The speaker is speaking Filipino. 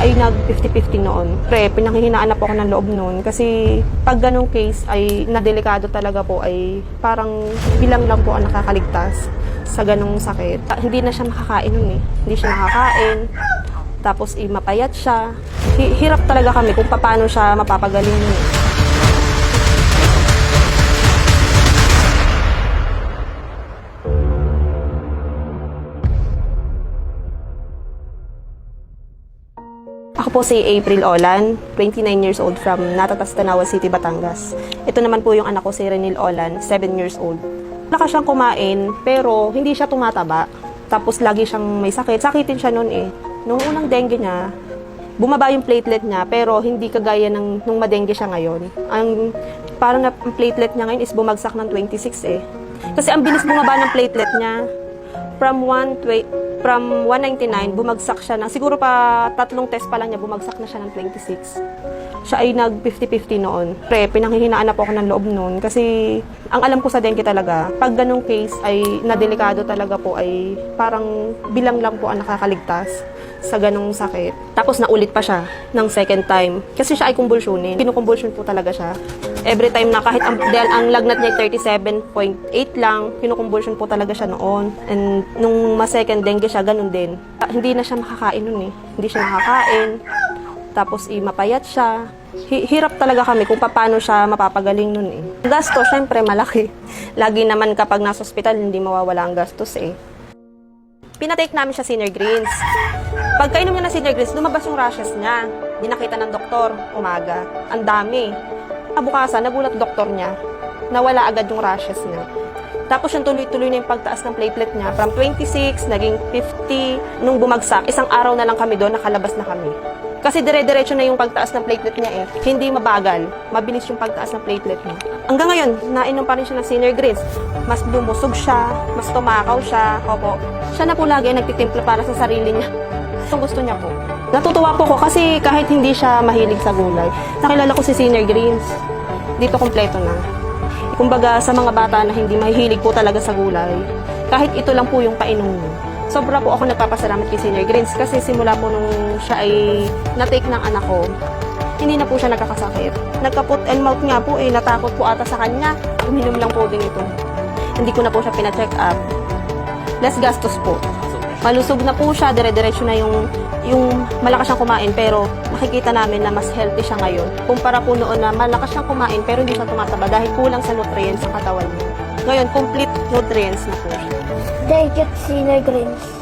ay nag 50-50 noon. Pre, pinanghihinaan na po ako ng loob noon kasi pag ganong case ay nadelikado talaga po ay parang bilang lang po ang nakakaligtas sa ganong sakit. Hindi na siya makakain noon eh. Hindi siya makakain. Tapos eh, mapayat siya. Hi- hirap talaga kami kung paano siya mapapagaling eh. Ako po si April Olan, 29 years old from Natatas, Tanawa City, Batangas. Ito naman po yung anak ko si Renil Olan, 7 years old. Naka siyang kumain, pero hindi siya tumataba. Tapos lagi siyang may sakit. Sakitin siya noon eh. Nung unang dengue niya, bumaba yung platelet niya, pero hindi kagaya ng nung madengue siya ngayon. Ang parang na, ang platelet niya ngayon is bumagsak ng 26 eh. Kasi ang bilis bumaba ng platelet niya from 1 from 199 bumagsak siya ng siguro pa tatlong test pa lang niya bumagsak na siya ng 26 siya ay nag 50-50 noon pre pinanghihinaan na po ako ng loob noon kasi ang alam ko sa dengue talaga pag ganong case ay nadelikado talaga po ay parang bilang lang po ang nakakaligtas sa ganong sakit. Tapos naulit pa siya ng second time. Kasi siya ay kumbulsyonin. Kinukumbulsyon po talaga siya. Every time na kahit ang, dahil ang lagnat niya ay 37.8 lang, kinukumbulsyon po talaga siya noon. And nung ma-second dengue siya, ganun din. Ah, Hindi na siya makakain nun eh. Hindi siya makakain. Tapos eh, mapayat siya. Hi- hirap talaga kami kung paano siya mapapagaling nun eh. Gasto, syempre malaki. Lagi naman kapag nasa ospital, hindi mawawala ang gastos eh. Pinatake namin siya senior greens. Pagkainom niya ng senior greens, lumabas yung rashes niya. Di nakita ng doktor, umaga. Ang dami. Kabukasan, nagulat doktor niya. Nawala agad yung rashes niya. Tapos yung tuloy-tuloy na yung pagtaas ng platelet niya. From 26, naging 50. Nung bumagsak, isang araw na lang kami doon, nakalabas na kami. Kasi dire-diretso na yung pagtaas ng platelet niya eh. Hindi mabagal. Mabilis yung pagtaas ng platelet niya. Hanggang ngayon, nainom pa rin siya ng senior greens. Mas lumusog siya, mas tumakaw siya. Opo. Siya na po lagi nagtitimpla para sa sarili niya. Kung gusto niya po. Natutuwa po ko kasi kahit hindi siya mahilig sa gulay, nakilala ko si senior greens. Dito kompleto na. Kumbaga sa mga bata na hindi mahihilig po talaga sa gulay, kahit ito lang po yung painom niyo. Sobra po ako nagpapasalamat kay Senior Greens kasi simula po nung siya ay na-take ng anak ko, hindi na po siya nagkakasakit. Nagka-foot and mouth nga po eh, natakot po ata sa kanya. Uminom lang po din ito. Hindi ko na po siya pina-check up. Less gastos po. Malusog na po siya, dire-diretso na yung, yung malakas siyang kumain pero makikita namin na mas healthy siya ngayon. Kumpara po noon na malakas siyang kumain pero hindi siya tumataba dahil kulang sa nutrients sa katawan niya. Ngayon, complete nutrients na po siya. Thank you, Senior Greens.